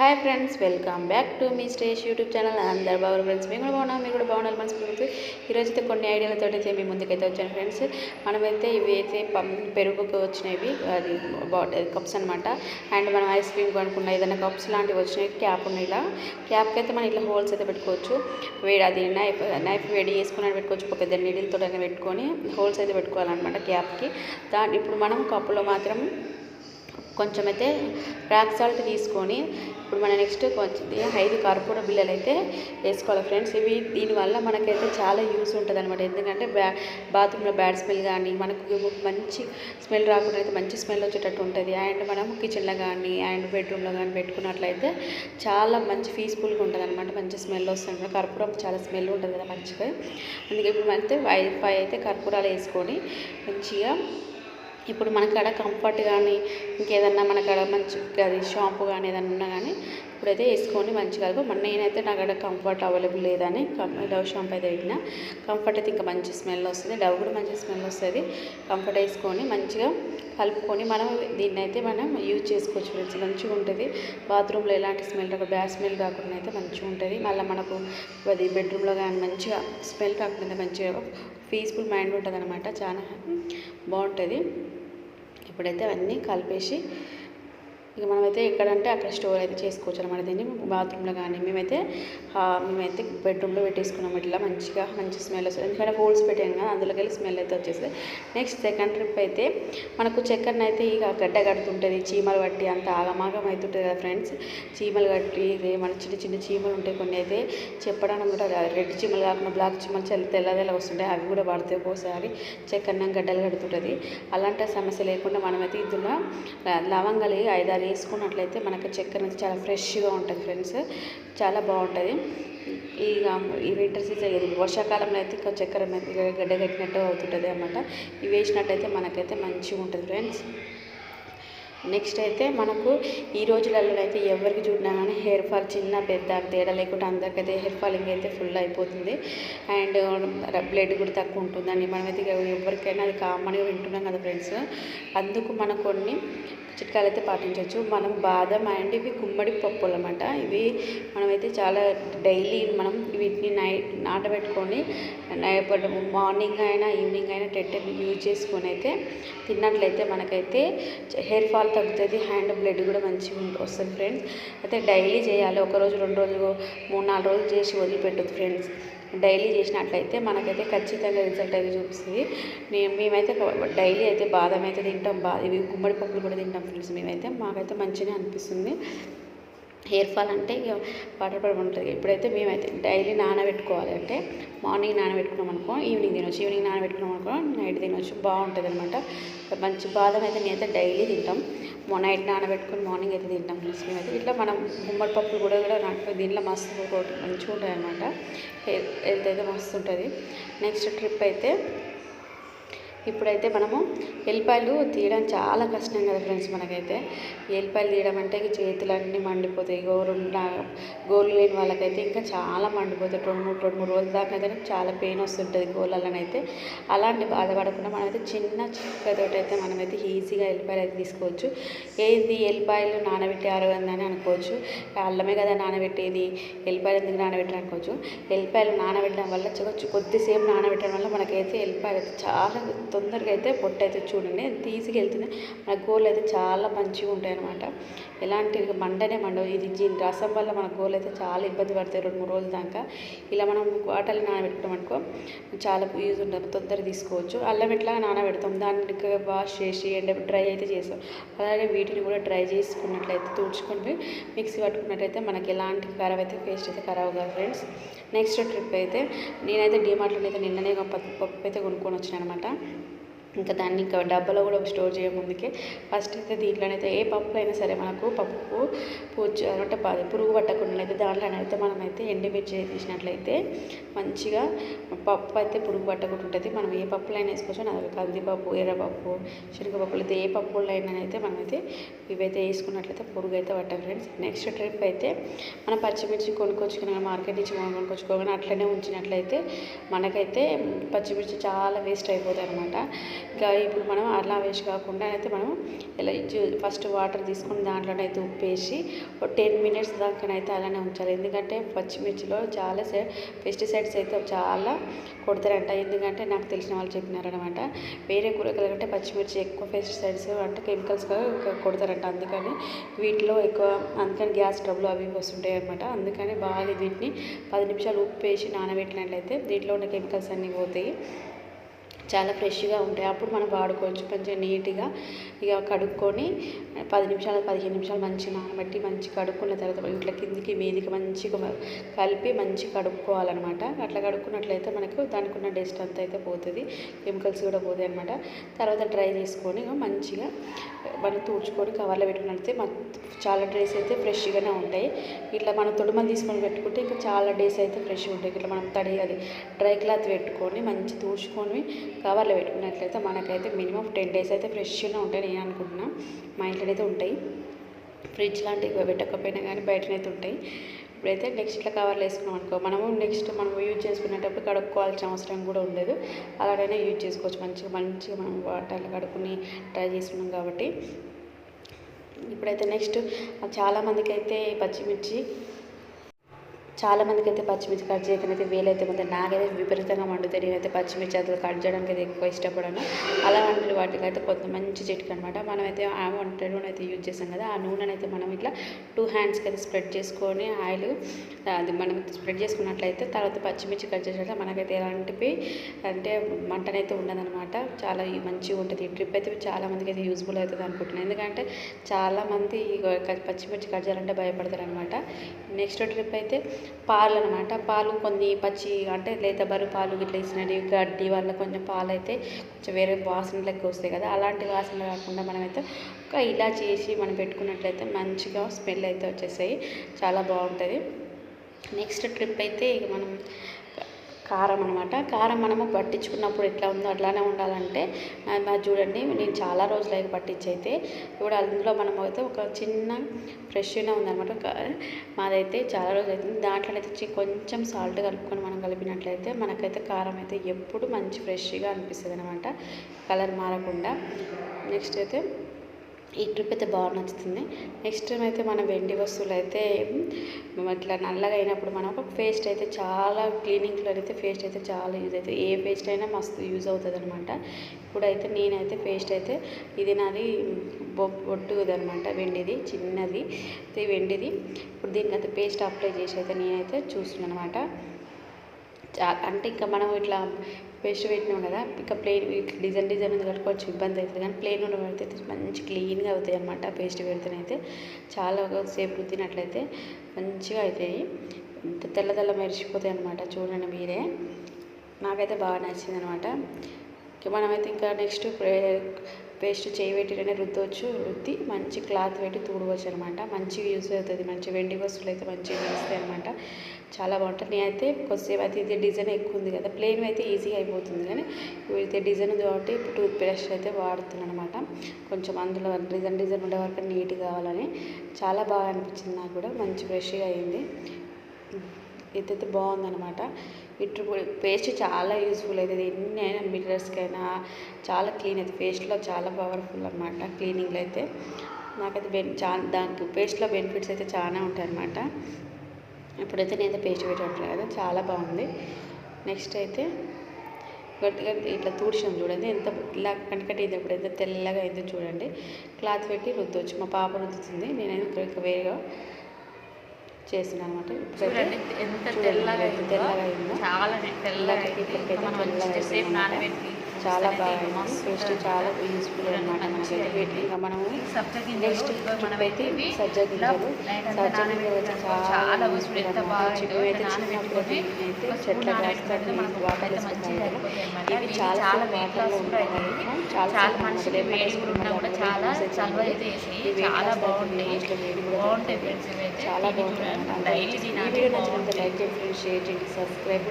Hi friends welcome back to me stage YouTube channel అందరు బాగున్నారు friends మేము కూడా బాగున్నాం మీరు కూడా బాగున్నారు మనసు ఫ్రెండ్స్ ఈరోజు అయితే కొన్ని ఐడియాలతో అయితే మీ ముందుకైతే వచ్చాను ఫ్రెండ్స్ మనమైతే ఇవి అయితే పెరుగుకు వచ్చినవి అది కప్స్ అనమాట అండ్ మనం ఐస్ క్రీమ్ కొనుక్కున్న ఏదైనా కప్స్ లాంటివి వచ్చినాయి క్యాప్ ఉన్నాయి ఇలా. క్యాప్కి అయితే మనం ఇట్లా హోల్స్ అయితే పెట్టుకోవచ్చు. వేడి అది నైఫ్ నైఫ్ వేడి చేసుకుని పెట్టుకోవచ్చు ఒక పెద్ద నీడిల్తో పెట్టుకొని హోల్స్ అయితే పెట్టుకోవాలన్నమాట క్యాప్కి దాని ఇప్పుడు మనం కప్పులో మాత్రం కొంచెం అయితే రాక్ సాల్ట్ తీసుకొని ఇప్పుడు మన నెక్స్ట్ కొంచెం ఐదు కర్పూర బిళ్ళలు అయితే వేసుకోవాలి ఫ్రెండ్స్ ఇవి దీనివల్ల మనకైతే చాలా యూస్ ఉంటుంది అనమాట ఎందుకంటే బ్యా బాత్రూంలో బ్యాడ్ స్మెల్ కానీ మనకు మంచి స్మెల్ రాకుండా అయితే మంచి స్మెల్ వచ్చేటట్టు ఉంటుంది. అండ్ మనం కిచెన్లో కానీ అండ్ బెడ్రూమ్లో కానీ పెట్టుకున్నట్లయితే చాలా మంచి పీస్ఫుల్గా ఉంటుంది అనమాట మంచి స్మెల్ వస్తుంది కర్పూరం చాలా స్మెల్ ఉంటుంది కదా మంచిగా. అందుకే ఇప్పుడు అయితే ఫైవ్ ఫైవ్ అయితే కర్పూరాలు వేసుకొని మంచిగా ఇప్పుడు మనకాడ కంఫర్ట్ కానీ ఇంకేదన్నా మనకాడ మంచి అది షాంపూ కానీ ఏదన్నా ఉన్నా కానీ ఇప్పుడైతే వేసుకొని మంచిగా మన నేనైతే నాకాడ కంఫర్ట్ అవైలబుల్ లేదని డవ్ షాంపూ అయితే పెట్టిన. కంఫర్ట్ అయితే ఇంకా మంచి స్మెల్ వస్తుంది. డవ్ కూడా మంచి స్మెల్ వస్తుంది. కంఫర్ట్ వేసుకొని మంచిగా కలుపుకొని మనం దీన్ని అయితే మనం యూజ్ చేసుకోవచ్చు ఫ్రెండ్స్ మంచిగా ఉంటుంది. బాత్రూంలో ఎలాంటి స్మెల్ రాకుండా బ్యాడ్ స్మెల్ రాకుండా అయితే మంచిగా ఉంటుంది. మళ్ళీ మనకు అది బెడ్రూమ్లో కానీ మంచిగా స్మెల్ రాకుండా మంచిగా పీస్ఫుల్ మైండ్ ఉంటుంది అనమాట చాలా బాగుంటుంది. ఇప్పుడైతే అవన్నీ కలిపేసి ఇక మనమైతే ఎక్కడంటే అక్కడ స్టోర్ అయితే చేసుకోవచ్చు అనమాట దీన్ని బాత్రూంలో కానీ మేమైతే మేమైతే బెడ్రూమ్లో పెట్టేసుకున్నాం. ఇట్లా మంచిగా మంచి స్మెల్ వస్తుంది. ఎందుకంటే హోల్స్ పెట్టాను కదా అందులోకి వెళ్ళి స్మెల్ అయితే వచ్చేస్తుంది. నెక్స్ట్ సెకండ్ ట్రిప్ అయితే మనకు చక్కెరని అయితే ఇక గడ్డ కడుతుంటుంది చీమలు కట్టి అంత ఆగమాగం అవుతుంటుంది కదా ఫ్రెండ్స్. చీమలు కట్టి మన చిన్న చిన్న చీమలు ఉంటాయి కొన్ని అయితే చెప్పడానికి కూడా రెడ్ చీమలు కాకుండా బ్లాక్ చీమలు తెల్ల తెల్ల వస్తుంటాయి. అవి కూడా పడితే ఒక్కోసారి చక్కెర గడ్డలు కడుతుంటుంది. అలాంటి సమస్య లేకుండా మనమైతే ఇందులో లవంగాలు ఐదారు వేసుకున్నట్లయితే మనకి చక్కెర అనేది చాలా ఫ్రెష్గా ఉంటుంది ఫ్రెండ్స్. చాలా బాగుంటుంది. ఇక ఈ వింటర్ సీజన్ ఇది వర్షాకాలంలో అయితే ఇంకా చక్కెర గడ్డ కట్టినట్టు అవుతుంటుంది అన్నమాట. ఇవి వేసినట్టయితే మనకైతే మంచిగా ఉంటుంది ఫ్రెండ్స్. నెక్స్ట్ అయితే మనకు ఈ రోజులలో అయితే ఎవరికి చూడినా కానీ హెయిర్ ఫాల్ చిన్న పెద్ద తేడా లేకుండా అందరికైతే హెయిర్ ఫాలింగ్ అయితే ఫుల్ అయిపోతుంది. అండ్ బ్లడ్ కూడా తక్కువ ఉంటుందండి. మనమైతే ఎవరికైనా అది కామన్గా వింటున్నాం కదా ఫ్రెండ్స్. అందుకు మన కొన్ని చిట్కాలు అయితే పాటించవచ్చు మనం బాదం అండ్ ఇవి గుమ్మడి పప్పులు అనమాట ఇవి మనమైతే చాలా డైలీ మనం వీటిని నైట్ నాటబెట్టుకొని నైట్ మార్నింగ్ అయినా ఈవినింగ్ అయినా టెట్టర్ని యూజ్ చేసుకొని అయితే తిన్నట్లయితే మనకైతే హెయిర్ ఫాల్ తగ్గుతుంది హ్యాండ్ బ్లడ్ కూడా మంచిగా వస్తుంది ఫ్రెండ్స్. అయితే డైలీ చేయాలి. ఒక రోజు రెండు రోజులు మూడు నాలుగు రోజులు చేసి వదిలిపెట్టదు ఫ్రెండ్స్. డైలీ చేసినట్లయితే మనకైతే ఖచ్చితంగా రిజల్ట్ అయితే చూపిస్తుంది. నేను మేమైతే డైలీ అయితే బాదం అయితే తింటాం. బా ఇవి గుమ్మడి పప్పులు కూడా తింటాం ఫ్రెండ్స్. మేమైతే మాకైతే మంచిగా అనిపిస్తుంది. హెయిర్ ఫాల్ అంటే ఇక వాటర్ ప్రాబ్లం ఉంటుంది. ఇప్పుడైతే మేమైతే డైలీ నానబెట్టుకోవాలి అంటే మార్నింగ్ నానబెట్టుకున్నాం అనుకో ఈవినింగ్ తినొచ్చు ఈవినింగ్ నానబెట్టుకున్నాం అనుకో నైట్ తినొచ్చు బాగుంటుంది అనమాట మంచి బాదం అయితే నేనైతే డైలీ తింటాం. నైట్ నానబెట్టుకుని మార్నింగ్ అయితే తింటాం ఫ్రెండ్స్ మేమైతే. ఇట్లా మనం గుమ్మడి పప్పులు కూడా కూడా నాకు దీంట్లో మస్తు మంచిగా ఉంటుంది అనమాట హెల్త్ అయితే మస్తు ఉంటుంది. నెక్స్ట్ ట్రిప్ అయితే ఇప్పుడైతే మనము ఎల్లిపాయలు తీయడం చాలా కష్టం కదా ఫ్రెండ్స్ మనకైతే. ఎల్లిపాయలు తీయడం అంటే చేతులన్నీ మండిపోతాయి. గోరు గోర్లు లేని వాళ్ళకైతే ఇంకా చాలా మండిపోతాయి. రెండు మూడు రెండు మూడు రోజుల దాకా అయితే చాలా పెయిన్ వస్తుంటుంది గోళ్ళలోనైతే అలాంటి బాధపడకుండా మనమైతే చిన్న చిక్కతోటి అయితే మనమైతే ఈజీగా ఎల్లిపాయలు అయితే తీసుకోవచ్చు. ఏంది ఎల్లిపాయలు నానబెట్టారు అని అనుకోవచ్చు. అల్లమే కదా నానబెట్టేది. ఎల్లిపాయలు ఎందుకు నానబెట్టారు అనుకోవచ్చు. ఎల్లిపాయలు నానబెట్టడం వల్ల కొద్దిసేపు నానబెట్టడం వల్ల మనకైతే ఎల్లిపాయలు అయితే చాలా తొందరగా అయితే పొట్టు అయితే చూడండి. ఎంత ఈజీగా వెళ్తుంది. మన గోళ్ళు అయితే చాలా మంచిగా ఉంటాయి అనమాట ఎలాంటి మండనే మండవు. ఇది దీని రసం వల్ల మన గోళ్ళు అయితే చాలా ఇబ్బంది పడతాయి రెండు మూడు రోజుల దాకా. ఇలా మనం వాటర్లు నానబెట్టుకున్నాం అనుకో చాలా యూజ్ ఉంటుంది. తొందరగా తీసుకోవచ్చు. అల్లం ఎట్లాగా నానబెడతాం? దాన్ని వాష్ చేసి ఎండ డ్రై అయితే చేస్తాం. అలాగే వీటిని కూడా డ్రై చేసుకున్నట్లయితే తుడుచుకొని మిక్సీ పట్టుకున్నట్టయితే మనకి ఎలాంటి ఖరాబ్ అయితే పేస్ట్ అయితే ఖరాబ్ కాదు ఫ్రెండ్స్. నెక్స్ట్ ట్రిప్ అయితే నేనైతే డిమార్ట్లో అయితే నిన్ననే పప్పు పప్పు అయితే కొనుక్కొని వచ్చాను అనమాట ఇంకా దాన్ని ఇంకా డబ్బాలో కూడా స్టోర్ చేయముందుకే ఫస్ట్ అయితే దీంట్లోనైతే ఏ పప్పులో అయినా సరే మనకు పప్పు పూజ అంటే పురుగు పట్టకుండా అయితే దాంట్లోనైతే మనమైతే ఎండుమిర్చి తీసినట్లయితే మంచిగా పప్పు అయితే పురుగు పట్టకుండా ఉంటుంది. మనం ఏ పప్పులో అయినా వేసుకోవచ్చు. అది కందిపప్పు ఎర్రపప్పు శనగపప్పులు అయితే ఏ పప్పులో అయినా అయితే మనమైతే ఇవైతే వేసుకున్నట్లయితే పురుగు అయితే పట్టాం ఫ్రెండ్స్. నెక్స్ట్ ట్రిప్ అయితే మనం పచ్చిమిర్చి కొనుక్కొచ్చుకున్నాం మార్కెట్ నుంచి మనం కొనుక్కొచ్చుకోగానే అట్లనే ఉంచినట్లయితే మనకైతే పచ్చిమిర్చి చాలా వేస్ట్ అయిపోతాయి అనమాట ఇంకా ఇప్పుడు మనం అలా వేసి కాకుండా అయితే మనం ఇలా ఫస్ట్ వాటర్ తీసుకొని దాంట్లోనైతే ఉప్పు వేసి టెన్ మినిట్స్ దాకానైతే అలానే ఉంచాలి. ఎందుకంటే పచ్చిమిర్చిలో చాలా పెస్టిసైడ్స్ అయితే చాలా కొడతారంట. ఎందుకంటే నాకు తెలిసిన వాళ్ళు చెప్పినారనమాట వేరే కూరగాయల కంటే పచ్చిమిర్చి ఎక్కువ పెస్టిసైడ్స్ అంటే కెమికల్స్ కొడతారంట. అందుకని వీటిలో ఎక్కువ అందుకని గ్యాస్ ట్రబుల్ అవి వస్తుంటాయి అనమాట అందుకని బాగా వీటిని పది నిమిషాలు ఉప్పు వేసి నానబెట్టినట్లయితే దీంట్లో ఉన్న కెమికల్స్ అన్నీ పోతాయి. చాలా ఫ్రెష్గా ఉంటాయి. అప్పుడు మనం వాడుకోవచ్చు. కొంచెం నీట్గా ఇక కడుక్కొని పది నిమిషాలు పదిహేను నిమిషాలు మంచిగా నానబెట్టి మంచి కడుక్కున్న తర్వాత ఇట్లా కిందికి మీదికి మంచిగా కలిపి మంచి కడుక్కోవాలన్నమాట. అట్లా కడుక్కున్నట్లయితే మనకు దానికి ఉన్న డస్ట్ అంతా అయితే పోతుంది. కెమికల్స్ కూడా పోతాయి అనమాట తర్వాత డ్రై చేసుకొని మంచిగా మనం తుడుచుకొని కవర్లో పెట్టుకున్నట్లయితే చాలా డ్రెస్ అయితే ఫ్రెష్గానే ఉంటాయి. ఇట్లా మనం తొడుమలు తీసుకొని పెట్టుకుంటే ఇంకా చాలా డేస్ అయితే ఫ్రెష్గా ఉంటాయి. ఇట్లా మనం తడి అది డ్రై క్లాత్ పెట్టుకొని మంచి తుడుచుకొని కవర్లో పెట్టుకున్నట్లయితే మనకైతే మినిమం టెన్ డేస్ అయితే ఫ్రెష్గా ఉంటాయి నేను అనుకుంటున్నా. మా ఇంట్లో అయితే ఉంటాయి. ఫ్రిడ్జ్ లాంటివి పెట్టకపోయినా కానీ బయటనైతే ఉంటాయి. ఇప్పుడైతే నెక్స్ట్ ఇట్లా కవర్లు వేసుకున్నాం అనుకో మనము నెక్స్ట్ మనం యూజ్ చేసుకునేటప్పుడు కడుక్కోవాల్సిన అవసరం కూడా ఉండదు. అలాగైనా యూజ్ చేసుకోవచ్చు. మంచిగా మంచిగా మనం వాటర్లో కడుక్కుని ట్రై చేసుకున్నాం కాబట్టి. ఇప్పుడైతే నెక్స్ట్ చాలామందికి అయితే పచ్చిమిర్చి చాలామందికి అయితే పచ్చిమిర్చి కట్ చేయకనైతే వేలైతే మొత్తం నాకైతే విపరీతంగా మండుతాయి నేనైతే పచ్చిమిర్చి అసలు కట్ చేయడానికి అయితే ఎక్కువ ఇష్టపడను. అలా వాటికి అయితే కొంత మంచి చిట్కా అనమాట మనమైతే ఆ వంట నూనె అయితే యూజ్ చేస్తాం కదా ఆ నూనెని అయితే మనం ఇట్లా టూ హ్యాండ్స్కి అయితే స్ప్రెడ్ చేసుకొని ఆయిల్ అది మనం స్ప్రెడ్ చేసుకున్నట్లయితే తర్వాత పచ్చిమిర్చి కట్ చేసినట్లయితే మనకైతే ఎలాంటివి అంటే మంటనైతే ఉండదనమాట చాలా మంచిగా ఉంటుంది. ఈ ట్రిప్ అయితే చాలామందికి అయితే యూజ్ఫుల్ అవుతుంది అనుకుంటున్నాను ఎందుకంటే చాలామంది ఈ పచ్చిమిర్చి కట్ చేయాలంటే భయపడతారు అనమాట నెక్స్ట్ ట్రిప్ అయితే పాలు అనమాట పాలు కొన్ని పచ్చి అంటే లేత బరు పాలు గిట్ల ఇచ్చినవి గడ్డి వల్ల కొంచెం పాలు అయితే కొంచెం వేరే వాసన లెక్క వస్తాయి కదా. అలాంటి వాసన కాకుండా మనమైతే ఒక ఇలా చేసి మనం పెట్టుకున్నట్లయితే మంచిగా స్మెల్ అయితే వచ్చేసాయి చాలా బాగుంటుంది. నెక్స్ట్ ట్రిప్ అయితే ఇక మనం కారం అనమాట కారం మనము పట్టించుకున్నప్పుడు ఎట్లా ఉందో అట్లానే ఉండాలంటే చూడండి నేను చాలా రోజులు అయితే పట్టించి అయితే ఇప్పుడు అందులో మనం అయితే ఒక చిన్న ఫ్రెష్గా ఉందన్నమాట. మాదైతే చాలా రోజులు అవుతుంది దాంట్లోనైతే కొంచెం సాల్ట్ కలుపుకొని మనం కలిపినట్లయితే మనకైతే కారం అయితే ఎప్పుడు మంచి ఫ్రెష్గా అనిపిస్తుంది అనమాట కలర్ మారకుండా. నెక్స్ట్ అయితే ఈ ట్రిప్ అయితే బాగా నచ్చుతుంది. నెక్స్ట్ టైం అయితే మనం వెండి వస్తువులు అయితే ఇట్లా నల్లగా అయినప్పుడు మనం ఒక పేస్ట్ అయితే చాలా క్లీనింగ్లో అయితే పేస్ట్ అయితే చాలా యూజ్ అవుతుంది. ఏ పేస్ట్ అయినా మస్తు యూజ్ అవుతుంది అనమాట ఇప్పుడైతే నేనైతే పేస్ట్ అయితే ఇది నాది బొట్టుదనమాట వెండిది చిన్నది వెండిది. ఇప్పుడు దీనికి అయితే పేస్ట్ అప్లై చేసి అయితే నేనైతే చూస్తున్నాను అనమాట అంటే ఇంకా మనం ఇట్లా పేస్ట్ పెట్టినాం కదా ఇంకా ప్లెయిన్ డిజైన్ డిజైన్ ఉంది కాబట్టి కొంచెం ఇబ్బంది అవుతుంది. కానీ ప్లేన్ ఉన్న పెడితే మంచి క్లీన్గా అవుతాయి అన్నమాట పేస్ట్ పెడితేనైతే. చాలా సేపు రుద్దినట్లయితే మంచిగా అవుతాయి. తెల్ల తెల్ల మెరిసిపోతాయి అనమాట చూడండి మీరే. నాకైతే బాగా నచ్చింది అనమాట మనమైతే ఇంకా నెక్స్ట్ పేస్ట్ చేయి పెట్టినే రుద్దవచ్చు రుద్ది మంచి క్లాత్ పెట్టి తుడవచ్చు అనమాట. మంచిగా యూజ్ అవుతుంది మంచి వెండి వస్తువులు అయితే మంచిగా వేస్తాయి అనమాట. చాలా బాగుంటుంది. నేనైతే కొద్దిసేపు అయితే ఇది డిజైన్ ఎక్కువ ఉంది కదా ప్లెయిన్ అయితే ఈజీగా అయిపోతుంది కానీ అయితే డిజైన్ ఉంది కాబట్టి టూత్ పేస్ట్ అయితే వాడుతున్నాను అనమాట. కొంచెం అందులో డిజైన్ డిజైన్ ఉండే వరకు నీట్గా కావాలని. చాలా బాగా అనిపించింది నాకు కూడా మంచి ఫ్రెష్గా అయింది. ఇదైతే బాగుందనమాట ఇటు పేస్ట్ చాలా యూస్ఫుల్ అవుతుంది. ఎన్ని అయినా మిర్రర్స్కైనా చాలా క్లీన్ అవుతుంది. పేస్ట్లో చాలా పవర్ఫుల్ అనమాట క్లీనింగ్లో అయితే. నాకైతే బెన్ చా దానికి పేస్ట్లో బెనిఫిట్స్ అయితే చాలా ఉంటాయి అనమాట ఇప్పుడైతే నేను పేస్ట్ పెట్టట్లేదు కదా చాలా బాగుంది. నెక్స్ట్ అయితే గట్టిగా ఇట్లా తూడ్చాం చూడండి. ఎంత ఇలా కనకటి ఇప్పుడు ఎంత తెల్లగా అయిందో చూడండి. క్లాత్ పెట్టి రుద్దొచ్చు. మా పాప రుద్దుతుంది. నేనైతే ఇక్కడ వేరుగా చేస్తున్నాను అనమాట చూడండి ఎంత తెల్లగా తెల్లగా అయిందో. చాలా తెల్లగా ఇప్పటికైతే అయింది. తెల్లగా చాలా బాగా పేస్ట్. చాలా యూస్ఫుల్ అనమాట మనకైతే. ఇంకా మనము నెక్స్ట్ ఇదిగో మనం అయితే ఇవి సజ్జ గింజలు సజ్జ గింజలు చాలా యూస్ఫుల్ అయితే చిన్నప్పుడు అయితే చెట్ల వాటర్. ఇవి చాలా వాటర్లో ఉంటాయి చాలా వేసుకున్న ఉన్నా కూడా చాలా. చలువ అయితే వేసి చాలా బాగుంటాయి మనిషిలో. ఫ్రెండ్స్ చాలా. డైలీ నచ్చినంత. లైక్ చేయండి షేర్ చేయండి సబ్స్క్రైబ్